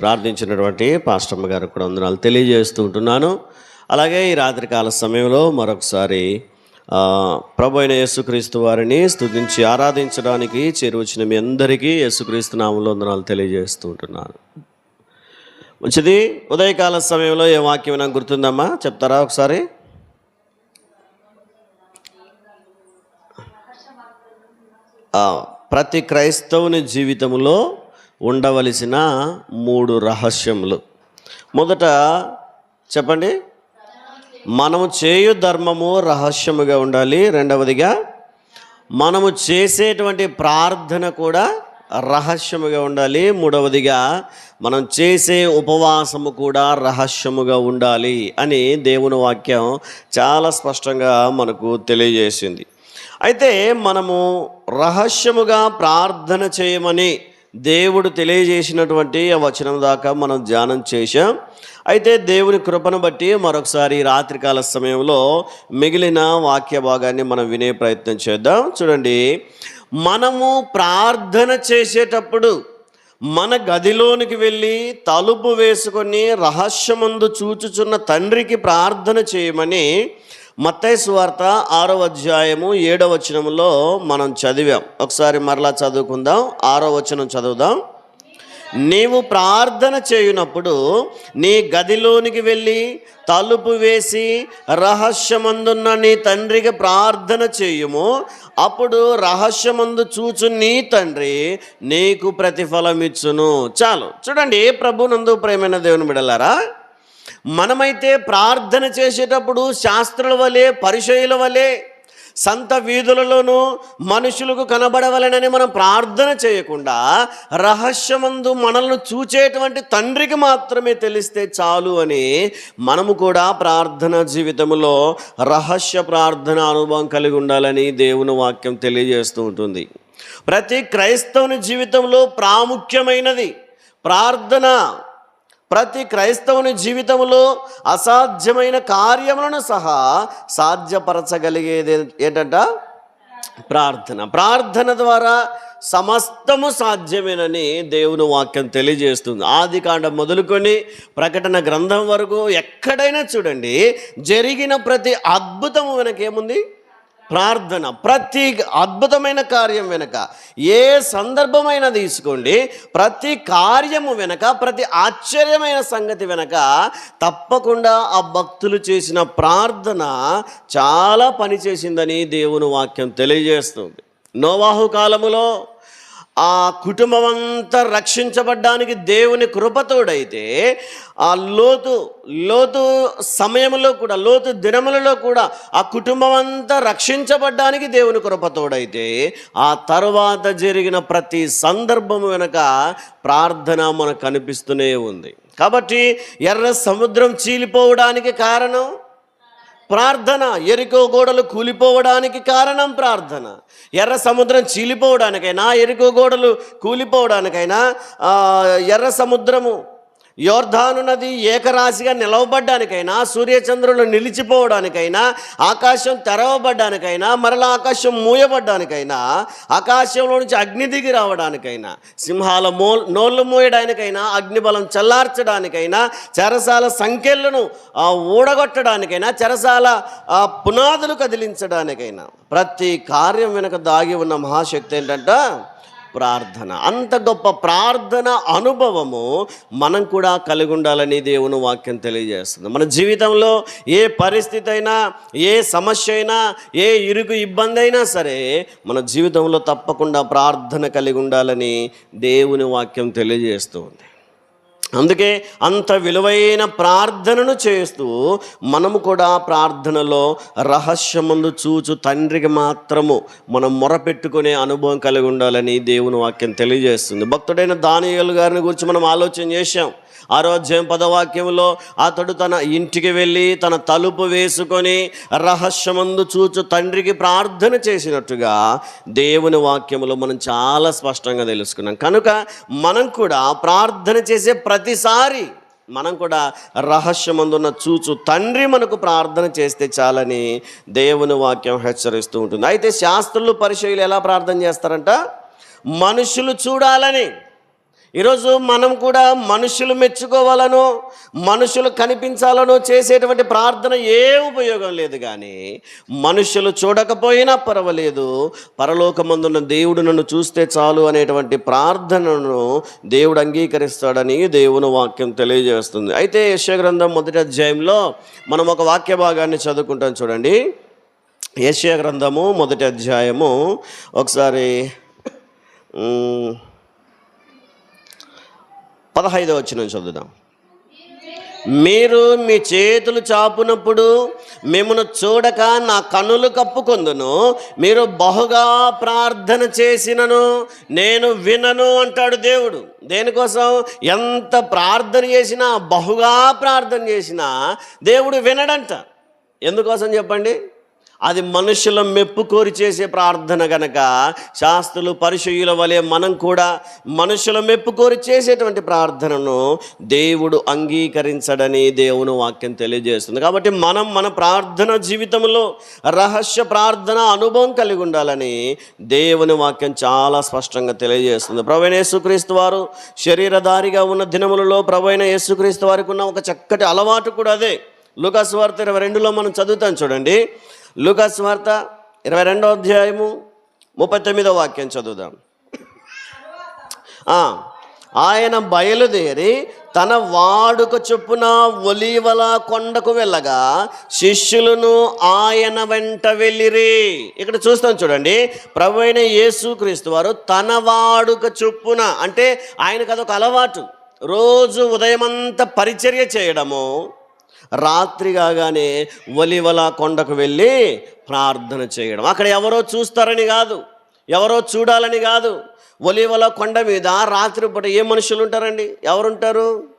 ప్రార్థించినటువంటి పాస్టమ్మ గారికి కూడా వందనాలు తెలియజేస్తూ ఉంటున్నాను. అలాగే ఈ రాత్రికాల సమయంలో మరొకసారి ప్రభు అయిన యేసుక్రీస్తు వారిని స్తుతించి ఆరాధించడానికి చేరువచ్చిన మీ అందరికీ యేసుక్రీస్తు నామంలో వందనాలు తెలియజేస్తూ ఉంటున్నాను. మంచిది ఉదయకాల సమయంలో ఏ వాక్యం నాకు గుర్తుందమ్మా? చెప్తారా ఒకసారి? ప్రతి క్రైస్తవుని జీవితంలో ఉండవలసిన మూడు రహస్యములు. మొదట చెప్పండి. మనము చేయు ధర్మము రహస్యముగా ఉండాలి. రెండవదిగా మనము చేసేటువంటి ప్రార్థన కూడా రహస్యముగా ఉండాలి. మూడవదిగా మనం చేసే ఉపవాసము కూడా రహస్యముగా ఉండాలి అని దేవుని వాక్యం చాలా స్పష్టంగా మనకు తెలియజేసింది. అయితే మనము రహస్యముగా ప్రార్థన చేయమని దేవుడు తెలియజేసినటువంటి ఆ వచనం దాకా మనం ధ్యానం చేశాం. అయితే దేవుని కృపను బట్టి మరొకసారి రాత్రికాల సమయంలో మిగిలిన వాక్య భాగాన్ని మనం వినే ప్రయత్నం చేద్దాం. చూడండి. మనము ప్రార్థన చేసేటప్పుడు మన గదిలోనికి వెళ్ళి తలుపు వేసుకొని రహస్యమందు చూచుచున్న తండ్రికి ప్రార్థన చేయమని మత్తైసు వార్త ఆరో అధ్యాయము ఏడవ వచనంలో మనం చదివాం. ఒకసారి మరలా చదువుకుందాం. ఆరో వచనం చదువుదాం. నీవు ప్రార్థన చేయునప్పుడు నీ గదిలోనికి వెళ్ళి తలుపు వేసి రహస్యమందున్న నీ తండ్రికి ప్రార్థన చేయుము. అప్పుడు రహస్యమందు చూచు నీ తండ్రి నీకు ప్రతిఫలం ఇచ్చును చాలు. చూడండి ప్రభునందు ప్రేమైన దేవుని బిడలారా? మనమైతే ప్రార్థన చేసేటప్పుడు శాస్త్రుల వలె పరిచయుల వలె సంత వీధులలోనూ మనుషులకు కనబడవలనని మనం ప్రార్థన చేయకుండా రహస్యమందు మనల్ని చూచేటువంటి తండ్రికి మాత్రమే తెలిస్తే చాలు అని మనము కూడా ప్రార్థన జీవితంలో రహస్య ప్రార్థన అనుభవం కలిగి ఉండాలని దేవుని వాక్యం తెలియజేస్తూ ఉంటుంది. ప్రతి క్రైస్తవుని జీవితంలో ప్రాముఖ్యమైనది ప్రార్థన. ప్రతి క్రైస్తవుని జీవితంలో అసాధ్యమైన కార్యములను సహా సాధ్యపరచగలిగేది ఏంటంట? ప్రార్థన. ప్రార్థన ద్వారా సమస్తము సాధ్యమేనని దేవుని వాక్యం తెలియజేస్తుంది. ఆది కాండం మొదలుకొని ప్రకటన గ్రంథం వరకు ఎక్కడైనా చూడండి జరిగిన ప్రతి అద్భుతము వెనకేముంది? ప్రార్థన ప్రతి అద్భుతమైన కార్యం వెనక ఏ సందర్భమైనా తీసుకోండి ప్రతి కార్యము వెనక ప్రతి ఆశ్చర్యమైన సంగతి వెనక తప్పకుండా ఆ భక్తులు చేసిన ప్రార్థన చాలా పనిచేసిందని దేవుని వాక్యం తెలియజేస్తుంది. నోవాహు కాలములో ఆ కుటుంబం అంతా రక్షించబడ్డానికి దేవుని కృపతోడైతే ఆ లోతు లోతు సమయంలో కూడా లోతు దినములలో కూడా ఆ కుటుంబం అంతా రక్షించబడ్డానికి దేవుని కృపతోడైతే ఆ తర్వాత జరిగిన ప్రతి సందర్భం వెనక ప్రార్థన మనకు కనిపిస్తూనే ఉంది. కాబట్టి ఎర్ర సముద్రం చీలిపోవడానికి కారణం ప్రార్థన. ఎరుకో గోడలు కూలిపోవడానికి కారణం ప్రార్థన. ఎర్ర సముద్రం చీలిపోవడానికైనా ఎరుకో గోడలు కూలిపోవడానికైనా ఎర్ర సముద్రము యోర్ధాను నది ఏకరాశిగా నిలవబడ్డానికైనా సూర్యచంద్రులు నిలిచిపోవడానికైనా ఆకాశం తెరవబడ్డానికైనా మరలా ఆకాశం మూయబడ్డానికైనా ఆకాశంలో నుంచి అగ్ని దిగి రావడానికైనా సింహాల మో నోళ్ళు మూయడానికైనా అగ్నిబలం చల్లార్చడానికైనా చెరసాల సంఖ్యలను ఊడగొట్టడానికైనా చెరసాల పునాదులు కదిలించడానికైనా ప్రతి కార్యం వెనుక దాగి ఉన్న మహాశక్తి ఏంటంటే? ప్రార్థన. అంత గొప్ప ప్రార్థన అనుభవము మనం కూడా కలిగి ఉండాలని దేవుని వాక్యం తెలియజేస్తుంది. మన జీవితంలో ఏ పరిస్థితి అయినా ఏ సమస్య అయినా ఏ ఇరుకు ఇబ్బంది అయినా సరే మన జీవితంలో తప్పకుండా ప్రార్థన కలిగి ఉండాలని దేవుని వాక్యం తెలియజేస్తుంది. అందుకే అంత విలువైన ప్రార్థనను చేస్తూ మనము కూడా ప్రార్థనలో రహస్యమందు చూచు తండ్రికి మాత్రము మనం మొరపెట్టుకునే అనుభవం కలిగి ఉండాలని దేవుని వాక్యం తెలియజేస్తుంది. భక్తుడైన దానియలు గారిని గురించి మనం ఆలోచన చేశాం. ఆరో అధ్యాయం పదవాక్యంలో అతడు తన ఇంటికి వెళ్ళి తన తలుపు వేసుకొని రహస్యమందు చూచు తండ్రికి ప్రార్థన చేసినట్టుగా దేవుని వాక్యంలో మనం చాలా స్పష్టంగా తెలుసుకున్నాం. కనుక మనం కూడా ప్రార్థన చేసే ప్రతిసారి మనం కూడా రహస్యమందున్న చూచు తండ్రి మనకు ప్రార్థన చేస్తే చాలని దేవుని వాక్యం హెచ్చరిస్తూ ఉంటుంది. అయితే శాస్త్రులు పరిచయులు ఎలా ప్రార్థన చేస్తారంట? మనుషులు చూడాలని. ఈరోజు మనం కూడా మనుషులు మెచ్చుకోవాలనో మనుషులు కనిపించాలనో చేసేటువంటి ప్రార్థన ఏ ఉపయోగం లేదు కానీ మనుషులు చూడకపోయినా పర్వాలేదు. పరలోకమందున్న దేవుడు నన్ను చూస్తే చాలు అనేటువంటి ప్రార్థనను దేవుడు అంగీకరిస్తాడని దేవుని వాక్యం తెలియజేస్తుంది. అయితే యశ్వగ్రంథం మొదటి అధ్యాయంలో మనం ఒక వాక్య భాగాన్ని చదువుకుంటాం చూడండి. యశ్వ గ్రంథము మొదటి అధ్యాయము. ఒకసారి పదహైదో పదహైదవ వచ్చిన చదువుదాం. మీరు మీ చేతులు చాపునప్పుడు మిమ్మను చూడక నా కనులు కప్పుకొందును మీరు బహుగా ప్రార్థన చేసినను నేను వినను అంటాడు దేవుడు. దేనికోసం? ఎంత ప్రార్థన చేసినా బహుగా ప్రార్థన చేసినా దేవుడు వినడంట. ఎందుకోసం చెప్పండి? అది మనుషుల మెప్పు కోరి చేసే ప్రార్థన గనక శాస్త్రులు పరిశుయుల వలె మనం కూడా మనుషుల మెప్పు కోరి చేసేటువంటి ప్రార్థనను దేవుడు అంగీకరించడని దేవుని వాక్యం తెలియజేస్తుంది. కాబట్టి మనం మన ప్రార్థన జీవితంలో రహస్య ప్రార్థన అనుభవం కలిగి ఉండాలని దేవుని వాక్యం చాలా స్పష్టంగా తెలియజేస్తుంది. ప్రవీణ యేసుక్రీస్తు వారు శరీరధారిగా ఉన్న దినములలో ప్రవీణ యేసుక్రీస్తు వారికి ఉన్న ఒక చక్కటి అలవాటు కూడా అదే. లుకాసు వార్త ఇరవై రెండులో మనం చదువుతాం చూడండి. లూకాస్ వార్త ఇరవై రెండో అధ్యాయము ముప్పై తొమ్మిదో వాక్యం చదువుదాం. ఆయన బయలుదేరి తన వాడుక చొప్పున ఒలీవల కొండకు వెళ్ళగా శిష్యులను ఆయన వెంట వెళ్ళిరి. ఇక్కడ చూస్తాం చూడండి ప్రభు అయిన యేసుక్రీస్తు వారు తన వాడుక చొప్పున అంటే ఆయనకు అదొక అలవాటు. రోజు ఉదయమంతా పరిచర్య చేయడము రాత్రి కాగానే ఒలివల కొండకు వెళ్ళి ప్రార్థన చేయడం. అక్కడ ఎవరో చూస్తారని కాదు. ఎవరో చూడాలని కాదు. ఒలివల కొండ మీద రాత్రిపూట ఏ మనుషులు ఉంటారండి? ఎవరుంటారు?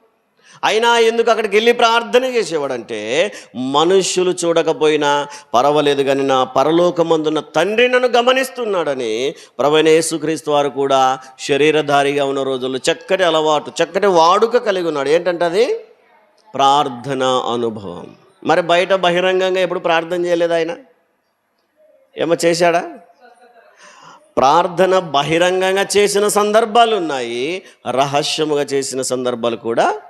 అయినా ఎందుకు అక్కడికి వెళ్ళి ప్రార్థన చేసేవాడంటే మనుషులు చూడకపోయినా పర్వాలేదు కానీ నా పరలోకమందున్న తండ్రి నన్ను గమనిస్తున్నాడని ప్రవీణ యేసుక్రీస్తు వారు కూడా శరీరధారిగా ఉన్న రోజుల్లో చక్కటి అలవాటు చక్కటి వాడుక కలిగి ఉన్నాడు. ఏంటంటే అది? ప్రార్థన అనుభవం. మరి బయట బహిరంగంగా ఎప్పుడు ప్రార్థన చేయలేదు ఆయన? ఏమో చేశాడా? ప్రార్థన బహిరంగంగా చేసిన సందర్భాలు ఉన్నాయి. రహస్యముగా చేసిన సందర్భాలు కూడా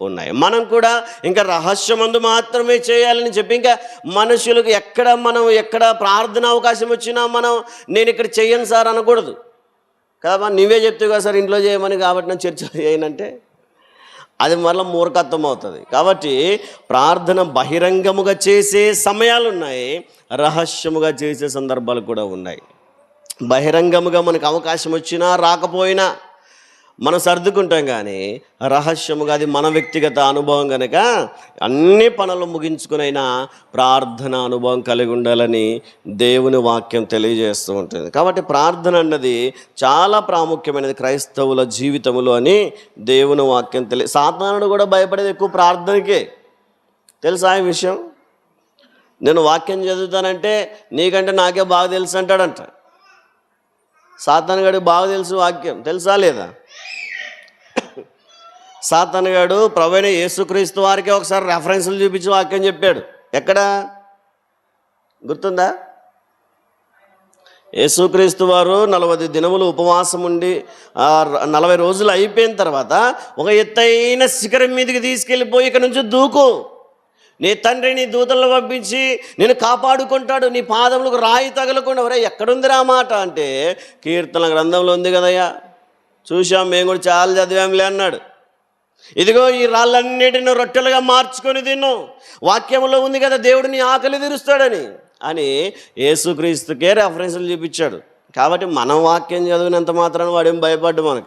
ఉన్నాయి. మనం కూడా ఇంకా రహస్యమందు మాత్రమే చేయాలని చెప్పి ఇంకా మనుషులకు ఎక్కడ మనం ఎక్కడ ప్రార్థన అవకాశం వచ్చినా మనం నేను ఇక్కడ చెయ్యను సార్ అనకూడదు. కదా నువ్వే చెప్తావు కదా సార్ ఇంట్లో చేయమని కాబట్టి నేను చర్చ చేయనంటే? అది మళ్ళీ మూర్ఖత్వం అవుతుంది. కాబట్టి ప్రార్థన బహిరంగముగా చేసే సమయాలు ఉన్నాయి రహస్యముగా చేసే సందర్భాలు కూడా ఉన్నాయి. బహిరంగముగా మనకు అవకాశం వచ్చినా రాకపోయినా మనం సర్దుకుంటాం కానీ రహస్యముగా అది మన వ్యక్తిగత అనుభవం కనుక అన్ని పనులు ముగించుకునైనా ప్రార్థన అనుభవం కలిగి ఉండాలని దేవుని వాక్యం తెలియజేస్తూ ఉంటుంది. కాబట్టి ప్రార్థన అన్నది చాలా ప్రాముఖ్యమైనది క్రైస్తవుల జీవితంలో అని దేవుని వాక్యం తెలియ సాధారణుడు కూడా భయపడేది ఎక్కువ ప్రార్థనకే. తెలుసా ఈ విషయం? నేను వాక్యం చదువుతానంటే నీకంటే నాకే బాగా తెలుసు అంటాడంట. సాతానగాడికి బాగా తెలుసు వాక్యం. తెలుసా లేదా? సాతానగాడు ప్రవీణ యేసుక్రీస్తు వారికి ఒకసారి రెఫరెన్స్లు చూపించి వాక్యం చెప్పాడు. ఎక్కడ? గుర్తుందా? యేసుక్రీస్తు వారు నలభై దినములు ఉపవాసం ఉండి నలభై రోజులు అయిపోయిన తర్వాత ఒక ఎత్తైన శిఖరం మీదకి తీసుకెళ్ళిపోయి ఇక్కడ నుంచి దూకు. నీ తండ్రి నీ దూతలను పంపించి నేను కాపాడుకుంటాడు నీ పాదములకు రాయి తగలకుండా. ఒరే ఎక్కడుంది రా మాట అంటే కీర్తన గ్రంథంలో ఉంది కదయ్యా. చూసాం మేము కూడా చాలా చదివాంలే అన్నాడు. ఇదిగో ఈ రాళ్ళన్నిటిని రొట్టెలుగా మార్చుకొని తిన్ను వాక్యంలో ఉంది కదా దేవుడిని ఆకలి తీరుస్తాడని. అని యేసుక్రీస్తుకే రెఫరెన్స్లు చూపించాడు. కాబట్టి మనం వాక్యం చదివినంత మాత్రాన వాడేం భయపడ్డు మనకి.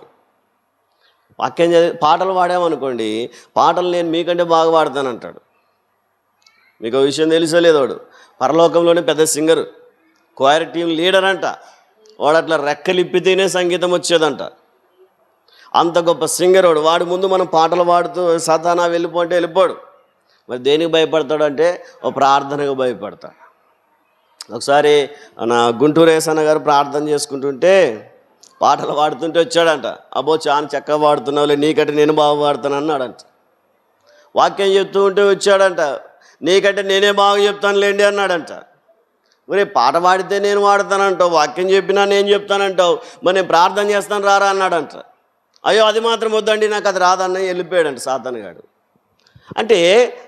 వాక్యం చదివి పాటలు పాడామనుకోండి పాటలు నేను మీకంటే బాగా పాడతానంటాడు మీకు ఒక విషయం తెలుసో లేదోడు పరలోకంలోనే పెద్ద సింగరు. క్వైర్ టీం లీడర్ అంట. వాడు అట్లా రెక్కలిప్పితేనే సంగీతం వచ్చేదంట. అంత గొప్ప సింగర్ వాడు. వాడి ముందు మనం పాటలు పాడుతూ సతానా వెళ్ళిపోంటే వెళ్ళిపోడు. మరి దేనికి భయపడతాడు అంటే ఓ ప్రార్థనకు భయపడతాడు. ఒకసారి మన గుంటూరు ఏసన్న గారు ప్రార్థన చేసుకుంటుంటే పాటలు పాడుతుంటే వచ్చాడంట. అబ్బో చాలా చక్కగా పాడుతున్నావులే నీకంటే నేను బాగా పాడుతాను అన్నాడంట. వాక్యం చెప్తూ ఉంటే వచ్చాడంట. నీకంటే నేనే బాగా చెప్తాను లేండి అన్నాడంట. మరి పాట పాడితే నేను వాడతానంటావు వాక్యం చెప్పినా నేను చెప్తానంటావు. మరి నేను ప్రార్థన చేస్తాను రారా అన్నాడంట. అయ్యో అది మాత్రం వద్దండి నాకు అది రాదన్న వెళ్ళిపోయాడంట సాతాను గాడు. అంటే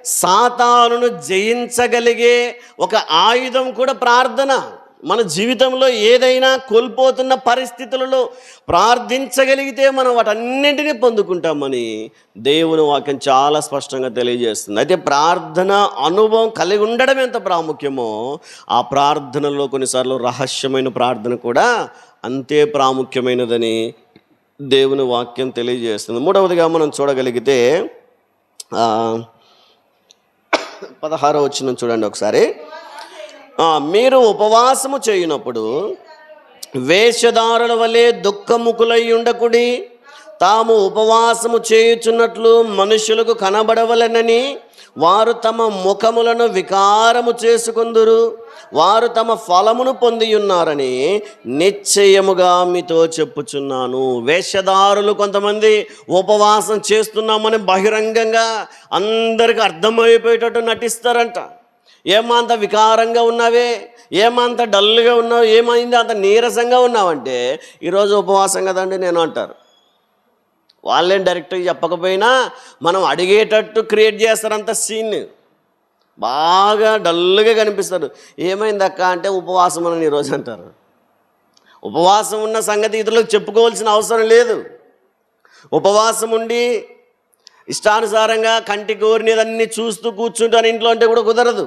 సాతానును జయించగలిగే ఒక ఆయుధం కూడా ప్రార్థన. మన జీవితంలో ఏదైనా కోల్పోతున్న పరిస్థితులలో ప్రార్థించగలిగితే మనం వాటన్నింటినీ పొందుకుంటామని దేవుని వాక్యం చాలా స్పష్టంగా తెలియజేస్తుంది. అయితే ప్రార్థన అనుభవం కలిగి ఉండడం ఎంత ప్రాముఖ్యమో ఆ ప్రార్థనలో కొన్నిసార్లు రహస్యమైన ప్రార్థన కూడా అంతే ప్రాముఖ్యమైనదని దేవుని వాక్యం తెలియజేస్తుంది. మూడవదిగా మనం చూడగలిగితే ఆ, పదహారో వచ్చిన చూడండి ఒకసారి. మీరు ఉపవాసము చేయనప్పుడు వేషధారుల వలె దుఃఖముఖులై ఉండకుడి తాము ఉపవాసము చేయుచున్నట్లు మనుషులకు కనబడవలనని వారు తమ ముఖములను వికారము చేసుకుందురు వారు తమ ఫలమును పొంది ఉన్నారని నిశ్చయముగా మీతో చెప్పుచున్నాను. వేషధారులు కొంతమంది ఉపవాసం చేస్తున్నామని బహిరంగంగా అందరికి అర్థమైపోయేటట్టు నటిస్తారంట. ఏమా అంత వికారంగా ఉన్నావే? ఏమా అంత డల్గా ఉన్నావు? ఏమైంది? అంత నీరసంగా ఉన్నావంటే ఈరోజు ఉపవాసం కదండి నేను అంటారు. వాళ్ళేం డైరెక్ట్గా చెప్పకపోయినా మనం అడిగేటట్టు క్రియేట్ చేస్తారు అంత సీన్ బాగా డల్గా కనిపిస్తారు. ఏమైంది అక్క అంటే ఉపవాసం అని ఈరోజు అంటారు. ఉపవాసం ఉన్న సంగతి ఇతరులకు చెప్పుకోవాల్సిన అవసరం లేదు. ఉపవాసం ఉండి ఇష్టానుసారంగా కంటి కోరినదన్నీ చూస్తూ కూర్చుంటాను ఇంట్లో అంటే కూడా కుదరదు.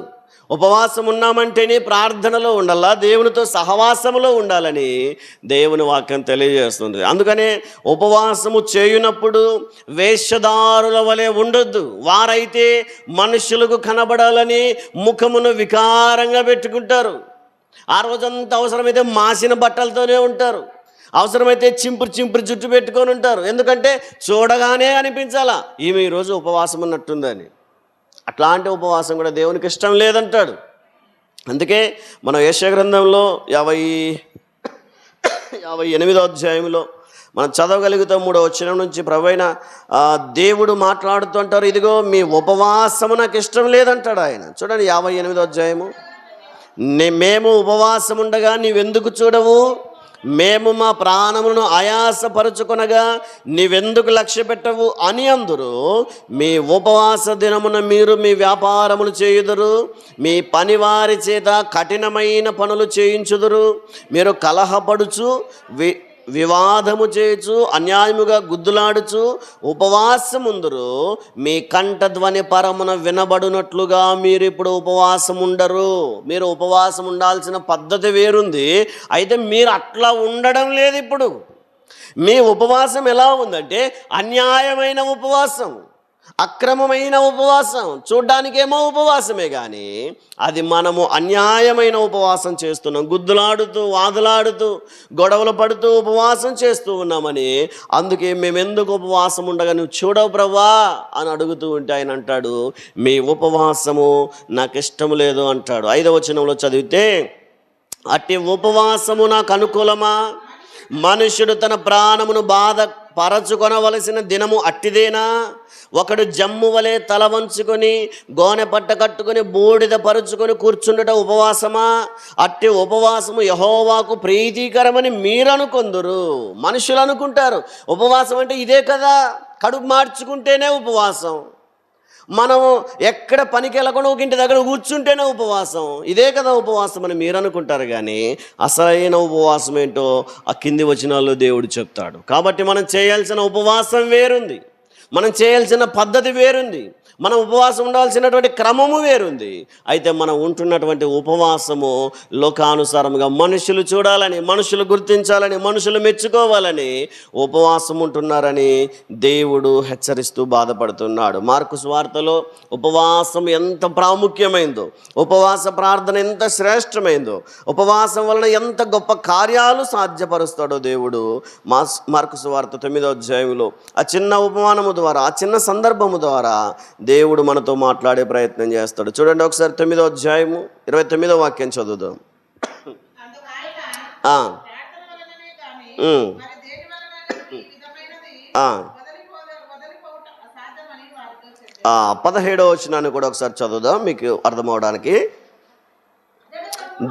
ఉపవాసం ఉన్నామంటేనే ప్రార్థనలో ఉండాలా? దేవునితో సహవాసములో ఉండాలని దేవుని వాక్యం తెలియజేస్తుంది. అందుకనే ఉపవాసము చేయునప్పుడు వేషధారుల వలె ఉండొద్దు. వారైతే మనుషులకు కనబడాలని ముఖమును వికారంగా పెట్టుకుంటారు. ఆ రోజంతా అవసరమైతే మాసిన బట్టలతోనే ఉంటారు. అవసరమైతే చింపురు చింపురు జుట్టు పెట్టుకొని ఉంటారు. ఎందుకంటే చూడగానే అనిపించాలా? ఈమె ఈరోజు ఉపవాసం ఉన్నట్టుందని అట్లాంటి ఉపవాసం కూడా దేవునికి ఇష్టం లేదంటాడు. అందుకే మనం యశ గ్రంథంలో యాభై యాభై ఎనిమిదో అధ్యాయంలో మనం చదవగలుగుతాం మూడో వచ్చిన నుంచి ప్రభైన దేవుడు మాట్లాడుతుంటారు ఇదిగో మీ ఉపవాసము నాకు ఇష్టం లేదంటాడు ఆయన. చూడండి యాభై ఎనిమిదో అధ్యాయము. నే- మేము ఉపవాసం ఉండగా నీవెందుకు చూడవు? మేము మా ప్రాణములను ఆయాసపరుచుకొనగా నీవెందుకు లక్ష్య పెట్టవు అని అందరూ. మీ ఉపవాస దినమున మీరు మీ వ్యాపారములు చేయుదురు. మీ పనివారి చేత కఠినమైన పనులు చేయించుదురు. మీరు కలహపడుచు వి వివాదము చేయుచు అన్యాయముగా గుద్దులాడుచు ఉపవాసముందరు మీ కంఠధ్వని పరమున వినబడునట్లుగా మీరు ఇప్పుడు ఉపవాసం ఉండరు మీరు ఉపవాసం ఉండాల్సిన పద్ధతి వేరుంది. అయితే మీరు అట్లా ఉండడం లేదు ఇప్పుడు మీ ఉపవాసం ఎలా ఉందంటే అన్యాయమైన ఉపవాసం అక్రమమైన ఉపవాసం. చూడ్డానికేమో ఉపవాసమే కానీ అది మనము అన్యాయమైన ఉపవాసం చేస్తున్నాం. గుద్దులాడుతూ వాదులాడుతూ గొడవలు పడుతూ ఉపవాసం చేస్తూ ఉన్నామని అందుకే మేము ఎందుకు ఉపవాసం ఉండగా నువ్వు చూడవు ప్రవ్వా అని అడుగుతూ ఉంటే ఆయన అంటాడు మీ ఉపవాసము నాకు ఇష్టం లేదు అంటాడు. ఐదవ వచనంలో చదివితే అట్టి ఉపవాసము నాకు అనుకూలమా? మనుషుడు తన ప్రాణమును బాధ పరచుకొనవలసిన దినము అట్టిదేనా? ఒకడు జమ్ము వలె తల వంచుకొని గోనె పట్ట కట్టుకొని బూడిద పరుచుకొని కూర్చుండట ఉపవాసమా? అట్టి ఉపవాసము యహోవాకు ప్రీతికరమని మీరు అనుకొందురు మనుషులు అనుకుంటారు ఉపవాసం అంటే ఇదే కదా? కడుపు మార్చుకుంటేనే ఉపవాసం. మనం ఎక్కడ పనికి వెళ్ళకుండా ఒక ఇంటి దగ్గర కూర్చుంటేనే ఉపవాసం. ఇదే కదా ఉపవాసం అని మీరు అనుకుంటారు కానీ అసలైన ఉపవాసం ఏంటో ఆ కింది వచనాల్లో దేవుడు చెప్తాడు. కాబట్టి మనం చేయాల్సిన ఉపవాసం వేరుంది. మనం చేయాల్సిన పద్ధతి వేరుంది. మనం ఉపవాసం ఉండాల్సినటువంటి క్రమము వేరుంది. అయితే మనం ఉంటున్నటువంటి ఉపవాసము లోకానుసారంగా మనుషులు చూడాలని మనుషులు గుర్తించాలని మనుషులు మెచ్చుకోవాలని ఉపవాసం ఉంటున్నారని దేవుడు హెచ్చరిస్తూ బాధపడుతున్నాడు. మార్కు స్వార్తలో ఉపవాసం ఎంత ప్రాముఖ్యమైందో ఉపవాస ప్రార్థన ఎంత శ్రేష్టమైందో ఉపవాసం వలన ఎంత గొప్ప కార్యాలు సాధ్యపరుస్తాడో దేవుడు మార్కు స్వార్త తొమ్మిదో అధ్యాయంలో ఆ చిన్న ఉపమానము ద్వారా ఆ చిన్న సందర్భము ద్వారా దేవుడు మనతో మాట్లాడే ప్రయత్నం చేస్తాడు. చూడండి ఒకసారి తొమ్మిదో అధ్యాయము ఇరవై తొమ్మిదో వాక్యం చదువుదాం. పదహేడో ఆయన వచనాన్ని కూడా ఒకసారి చదువుదాం. మీకు అర్థమవడానికి.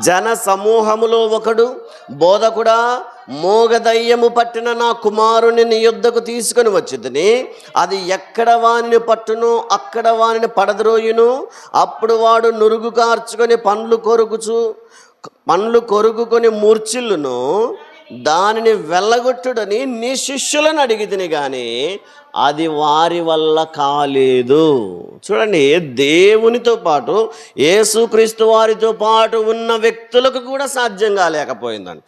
జన సమూహములో ఒకడు బోధకుడా మోగదయ్యము పట్టిన నా కుమారుని నీ యుద్ధకు తీసుకొని వచ్చిందని అది ఎక్కడ వానిని పట్టును అక్కడ వానిని పడద్రోయును. అప్పుడు వాడు నురుగు కార్చుకొని పండ్లు కొరుకుచు పండ్లు కొరుకుకొని మూర్చిల్లును. దానిని వెళ్ళగొట్టుడని నీ శిష్యులను అడిగితిని కానీ అది వారి వల్ల కాలేదు. చూడండి దేవునితో పాటు యేసుక్రీస్తు వారితో పాటు ఉన్న వ్యక్తులకు కూడా సాధ్యం కాలేకపోయిందంట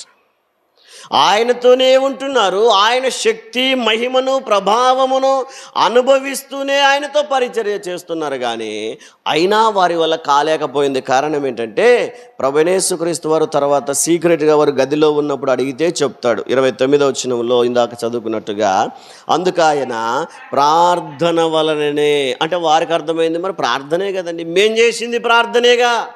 ఆయనతోనే ఉంటున్నారు. ఆయన శక్తి మహిమను ప్రభావమును అనుభవిస్తూనే ఆయనతో పరిచర్య చేస్తున్నారు కానీ అయినా వారి వల్ల కాలేకపోయింది కారణం ఏంటంటే ప్రభనేసుక్రీస్తు వారు తర్వాత సీక్రెట్గా వారు గదిలో ఉన్నప్పుడు అడిగితే చెప్తాడు. ఇరవై తొమ్మిదో చినంలో ఇందాక చదువుకున్నట్టుగా అందుకు ఆయన ప్రార్థన వలననే. అంటే వారికి అర్థమైంది మరి ప్రార్థనే కదండి. మేం చేసింది ప్రార్థనేగా.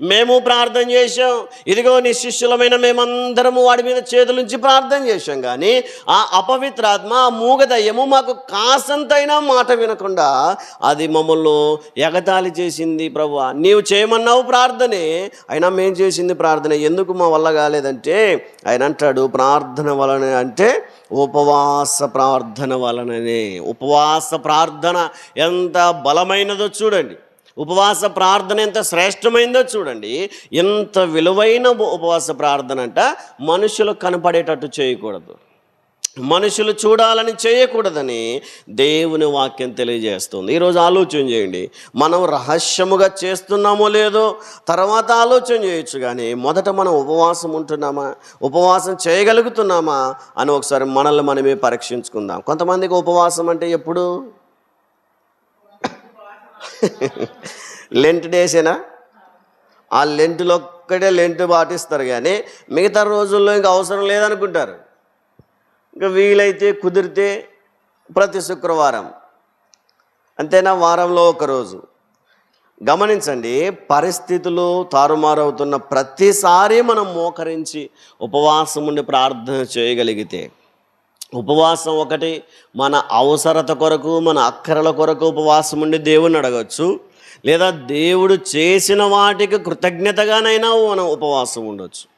మేము ప్రార్థన చేశాం. ఇదిగో నీ శిష్యులమైన మేమందరము వాడి మీద చేతులుంచి ప్రార్థన చేశాం కానీ ఆ అపవిత్రాత్మ ఆ మూగదయ్యము మాకు కాసంతైనా మాట వినకుండా అది మమ్మల్ని ఎగతాళి చేసింది ప్రభు. నీవు చేయమన్నావు ప్రార్థనే అయినా మేము చేసింది ప్రార్థన. ఎందుకు మా వల్ల కాలేదంటే ఆయన అంటాడు ప్రార్థన వలన అంటే ఉపవాస ప్రార్థన వలననే. ఉపవాస ప్రార్థన ఎంత బలమైనదో చూడండి. ఉపవాస ప్రార్థన ఎంత శ్రేష్టమైందో చూడండి. ఎంత విలువైన ఉపవాస ప్రార్థన అంట మనుషులు కనపడేటట్టు చేయకూడదు. మనుషులు చూడాలని చేయకూడదని దేవుని వాక్యం తెలియజేస్తుంది. ఈరోజు ఆలోచన చేయండి. మనం రహస్యముగా చేస్తున్నామో లేదో తర్వాత ఆలోచన చేయొచ్చు కానీ మొదట మనం ఉపవాసం ఉంటున్నామా ఉపవాసం చేయగలుగుతున్నామా అని ఒకసారి మనల్ని మనమే పరీక్షించుకుందాం. కొంతమందికి ఉపవాసం అంటే ఎప్పుడు? లెంట్ డేసేనా ఆ లెంట్లో ఒక్కటే లెంట్ పాటిస్తారు కానీ మిగతా రోజుల్లో ఇంకా అవసరం లేదనుకుంటారు. ఇంకా వీలైతే కుదిరితే ప్రతి శుక్రవారం. అంతేనా? వారంలో ఒక రోజు. గమనించండి పరిస్థితులు తారుమారవుతున్న ప్రతిసారి మనం మోకరించి ఉపవాసం ఉండి ప్రార్థన చేయగలిగితే ఉపవాసం ఒకటి మన అవసరత కొరకు మన అక్కరల కొరకు ఉపవాసం ఉండి దేవుణ్ణి అడగచ్చు. లేదా దేవుడు చేసిన వాటికి కృతజ్ఞతగానైనా మనం ఉపవాసం ఉండొచ్చు.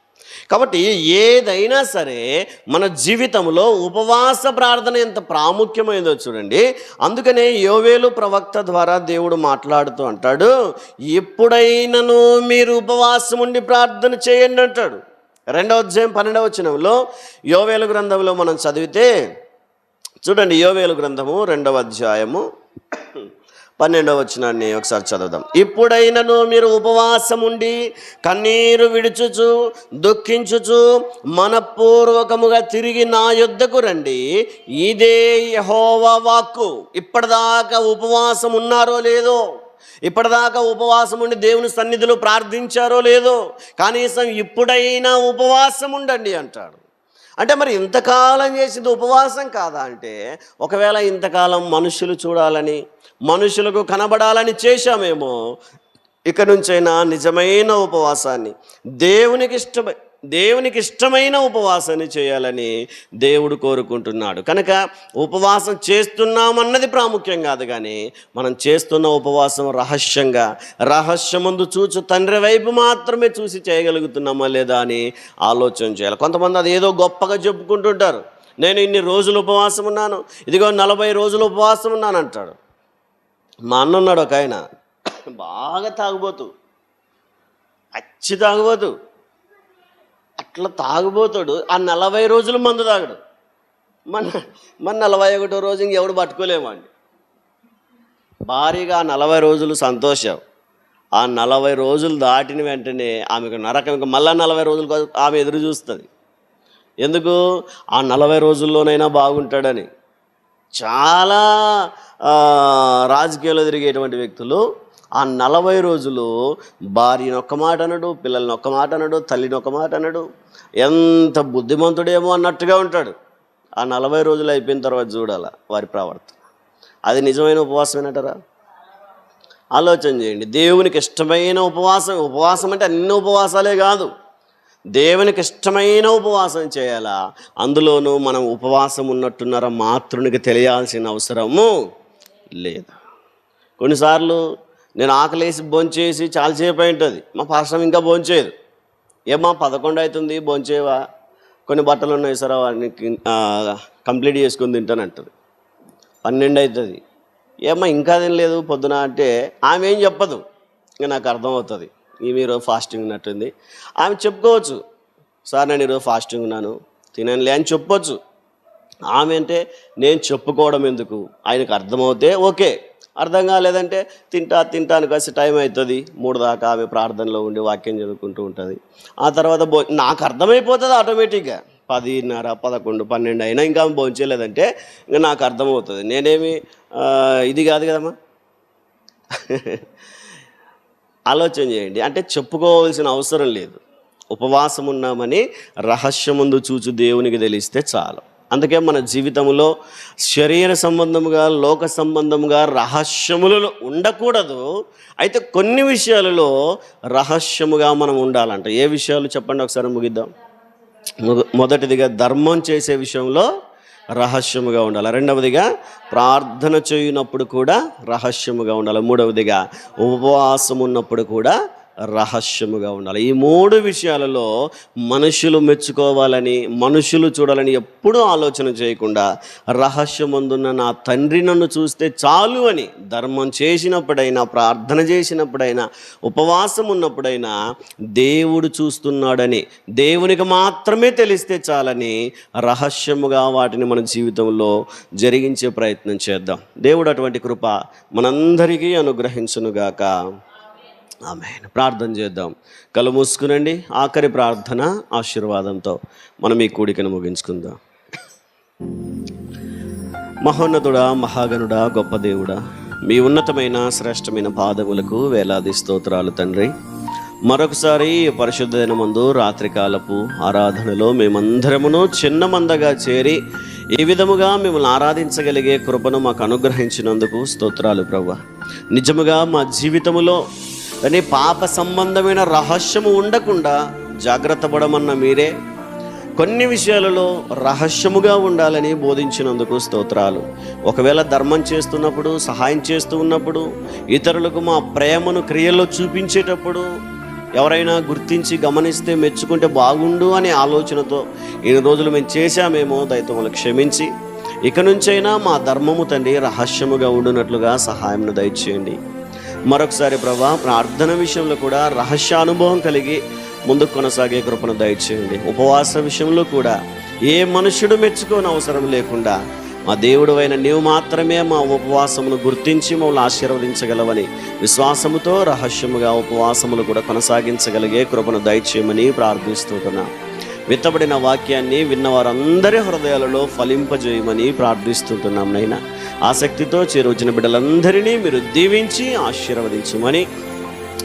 కాబట్టి ఏదైనా సరే మన జీవితంలో ఉపవాస ప్రార్థన ఎంత ప్రాముఖ్యమైందో చూడండి. అందుకనే యోవేలు ప్రవక్త ద్వారా దేవుడు మాట్లాడుతూ అంటాడు ఎప్పుడైనను మీరు ఉపవాసం ఉండి ప్రార్థన చేయండి అంటాడు. రెండవ అధ్యాయం పన్నెండవ వచనంలో యోవేలు గ్రంథంలో మనం చదివితే చూడండి యోవేలు గ్రంథము రెండవ అధ్యాయము పన్నెండవ వచనాన్ని ఒకసారి చదువుదాం. ఇప్పుడైనను మీరు ఉపవాసం ఉండి కన్నీరు విడుచుచు దుఃఖించుచు మనపూర్వకముగా తిరిగి నా యుద్ధకు రండి. ఇదే యహోవా వాక్కు. ఇప్పటిదాకా ఉపవాసం ఉన్నారో లేదో ఇప్పటిదాకా ఉపవాసం ఉండి దేవుని సన్నిధిలో ప్రార్థించారో లేదో కనీసం ఇప్పుడైనా ఉపవాసం ఉండండి అంటాడు. అంటే మరి ఇంతకాలం చేసింది ఉపవాసం కాదా అంటే ఒకవేళ ఇంతకాలం మనుషులు చూడాలని మనుషులకు కనబడాలని చేశామేమో ఇక నుంచైనా నిజమైన ఉపవాసాన్ని దేవునికి ఇష్టమై దేవునికి ఇష్టమైన ఉపవాసాన్ని చేయాలని దేవుడు కోరుకుంటున్నాడు. కనుక ఉపవాసం చేస్తున్నామన్నది ప్రాముఖ్యం కాదు కానీ మనం చేస్తున్న ఉపవాసం రహస్యంగా రహస్యముందు చూచు తండ్రి వైపు మాత్రమే చూసి చేయగలుగుతున్నామా లేదా అని ఆలోచన చేయాలి. కొంతమంది అది ఏదో గొప్పగా చెప్పుకుంటుంటారు. నేను ఇన్ని రోజులు ఉపవాసం ఉన్నాను ఇదిగో నలభై రోజులు ఉపవాసం ఉన్నాను అంటాడు. మా అన్న ఉన్నాడు ఒక ఆయన బాగా తాగుబోతు అచ్చి తాగుబోతు అట్లా తాగుబోతాడు. ఆ నలభై రోజులు మందు తాగడు. మన మన నలభై ఒకటో రోజు ఇంకెవడు పట్టుకోలేమండి భారీగా నలభై రోజులు సంతోషం. ఆ నలభై రోజులు దాటిన వెంటనే ఆమెకు నరకం ఇంకా మళ్ళా నలభై రోజులు ఆమె ఎదురు చూస్తుంది. ఎందుకు? ఆ నలభై రోజుల్లోనైనా బాగుంటాడని. చాలా రాజకీయాల్లో తిరిగేటువంటి వ్యక్తులు ఆ నలభై రోజులు భార్యను ఒక్క మాట అనడు పిల్లల్ని ఒక్క మాట అనడు తల్లిని ఒక మాట అనడు. ఎంత బుద్ధిమంతుడేమో అన్నట్టుగా ఉంటాడు. ఆ నలభై రోజులు అయిపోయిన తర్వాత చూడాల వారి ప్రవర్తన. అది నిజమైన ఉపవాసమేనటరా ఆలోచన చేయండి. దేవునికి ఇష్టమైన ఉపవాసం ఉపవాసం అంటే అన్ని ఉపవాసాలే కాదు. దేవునికి ఇష్టమైన ఉపవాసం చేయాలా? అందులోనూ మనం ఉపవాసం ఉన్నట్టున్నారా మాతృనికి తెలియాల్సిన అవసరము లేదు? కొన్నిసార్లు నేను ఆకలేసి భోంచేసి చాలాసేపు అయి ఉంటుంది మా పాశ్రం ఇంకా భోంచేయదు. ఏమా పదకొండు అవుతుంది భోంచేవా? కొన్ని బట్టలు ఉన్నాయి సార్ వాడిని కంప్లీట్ చేసుకుని తింటానంటది పన్నెండు అవుతుంది ఏమ్మా ఇంకా తినలేదు పొద్దున అంటే ఆమె ఏం చెప్పదు. ఇంకా నాకు అర్థమవుతుంది. ఈ మీరు ఫాస్టింగ్ ఉన్నట్టుంది. ఆమె చెప్పుకోవచ్చు. సార్ నేను ఈరోజు ఫాస్టింగ్ ఉన్నాను. తిననులే అని చెప్పొచ్చు. ఆమె అంటే నేను చెప్పుకోవడం ఎందుకు? ఆయనకు అర్థమవుతే ఓకే. అర్థం కాలేదంటే తింటా తింటాను కలిసి టైం అవుతుంది. మూడు దాకా ఆమె ప్రార్థనలో ఉండి వాక్యం చదువుకుంటూ ఉంటుంది. ఆ తర్వాత భో నాకు అర్థమైపోతుంది ఆటోమేటిక్గా. పదిన్నర పదకొండు పన్నెండు అయినా ఇంకా భోంచలేదంటే ఇంకా నాకు అర్థమవుతుంది. నేనేమి ఇది కాదు కదమ్మా. ఆలోచన చేయండి. అంటే చెప్పుకోవాల్సిన అవసరం లేదు. ఉపవాసం ఉన్నామని రహస్యముందు చూచు దేవునికి తెలిస్తే చాలు. అందుకే మన జీవితంలో శరీర సంబంధముగా లోక సంబంధముగా రహస్యములలో ఉండకూడదు. అయితే కొన్ని విషయాలలో రహస్యముగా మనం ఉండాలంట. ఏ విషయాలు చెప్పండి ఒకసారి ముగిద్దాం. మొదటిదిగా ధర్మం చేసే విషయంలో రహస్యముగా ఉండాలి. రెండవదిగా ప్రార్థన చేయునప్పుడు కూడా రహస్యముగా ఉండాలి. మూడవదిగా ఉపవాసం ఉన్నప్పుడు కూడా రహస్యముగా ఉండాలి. ఈ మూడు విషయాలలో మనుషులు మెచ్చుకోవాలని మనుషులు చూడాలని ఎప్పుడూ ఆలోచన చేయకుండా రహస్యమందున్న నా తండ్రి నన్ను చూస్తే చాలు అని ధర్మం చేసినప్పుడైనా ప్రార్థన చేసినప్పుడైనా ఉపవాసం ఉన్నప్పుడైనా దేవుడు చూస్తున్నాడని దేవునికి మాత్రమే తెలిస్తే చాలని రహస్యముగా వాటిని మన జీవితంలో జరిగించే ప్రయత్నం చేద్దాం. దేవుడు అటువంటి కృప మనందరికీ అనుగ్రహించునుగాక. ఆమె ప్రార్థన చేద్దాం. కళ్ళు మూసుకునండి. ఆఖరి ప్రార్థన ఆశీర్వాదంతో మనం ఈ కూడికను ముగించుకుందాం. మహోన్నతుడా మహాగనుడా గొప్ప దేవుడా మీ ఉన్నతమైన శ్రేష్టమైన పాదములకు వేలాది స్తోత్రాలు తండ్రి. మరొకసారి పరిశుద్ధమైన ముందు రాత్రికాలపు ఆరాధనలో మేమందరమును చిన్న మందగా చేరి ఈ విధముగా మిమ్మల్ని ఆరాధించగలిగే కృపను మాకు అనుగ్రహించినందుకు స్తోత్రాలు ప్రభు నిజముగా మా జీవితములో కానీ పాప సంబంధమైన రహస్యము ఉండకుండా జాగ్రత్త పడమన్న మీరే. కొన్ని విషయాలలో రహస్యముగా ఉండాలని బోధించినందుకు స్తోత్రాలు. ఒకవేళ ధర్మం చేస్తున్నప్పుడు సహాయం చేస్తూ ఉన్నప్పుడు ఇతరులకు మా ప్రేమను క్రియల్లో చూపించేటప్పుడు ఎవరైనా గుర్తించి గమనిస్తే మెచ్చుకుంటే బాగుండు అనే ఆలోచనతో ఇన్ని రోజులు మేము చేశామేమో దయతో క్షమించి. ఇక నుంచైనా మా ధర్మము తండ్రి రహస్యముగా ఉండునట్లుగా సహాయంను దయచేయండి. మరొకసారి ప్రభా ప్రార్థన విషయంలో కూడా రహస్య అనుభవం కలిగి ముందుకు కొనసాగే కృపను దయచేయండి. ఉపవాస విషయంలో కూడా ఏ మనుషుడు మెచ్చుకోని అవసరం లేకుండా మా దేవుడు అయిన నీవు మాత్రమే మా ఉపవాసమును గుర్తించి మమ్మల్ని ఆశీర్వదించగలవని విశ్వాసముతో రహస్యముగా ఉపవాసములు కూడా కొనసాగించగలిగే కృపను దయచేయమని ప్రార్థిస్తున్నా. విత్తబడిన వాక్యాన్ని విన్న వారందరి హృదయాలలో ఫలింపజేయమని ప్రార్థిస్తుంటున్నాం నైనా ఆసక్తితో చేరువచ్చిన బిడ్డలందరినీ మీరు దీవించి ఆశీర్వదించమని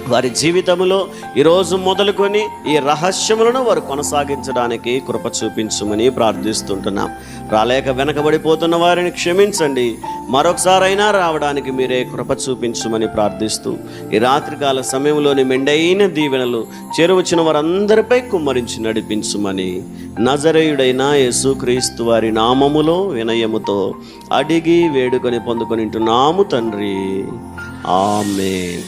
వారి జీవితంలో ఈరోజు మొదలుకొని ఈ రహస్యములను వారు కొనసాగించడానికి కృప చూపించమని ప్రార్థిస్తుంటున్నాం. రాలేక వెనకబడిపోతున్న వారిని క్షమించండి. మరొకసారైనా రావడానికి మీరే కృప చూపించమని ప్రార్థిస్తూ ఈ రాత్రికాల సమయంలోని మెండైన దీవెనలు చేరువచ్చిన వారందరిపై కుమ్మరించి నడిపించమని నజరేయుడైన యేసుక్రీస్తు వారి నామములో వినయముతో అడిగి వేడుకొని పొందుకొని నాము తండ్రి. ఆమె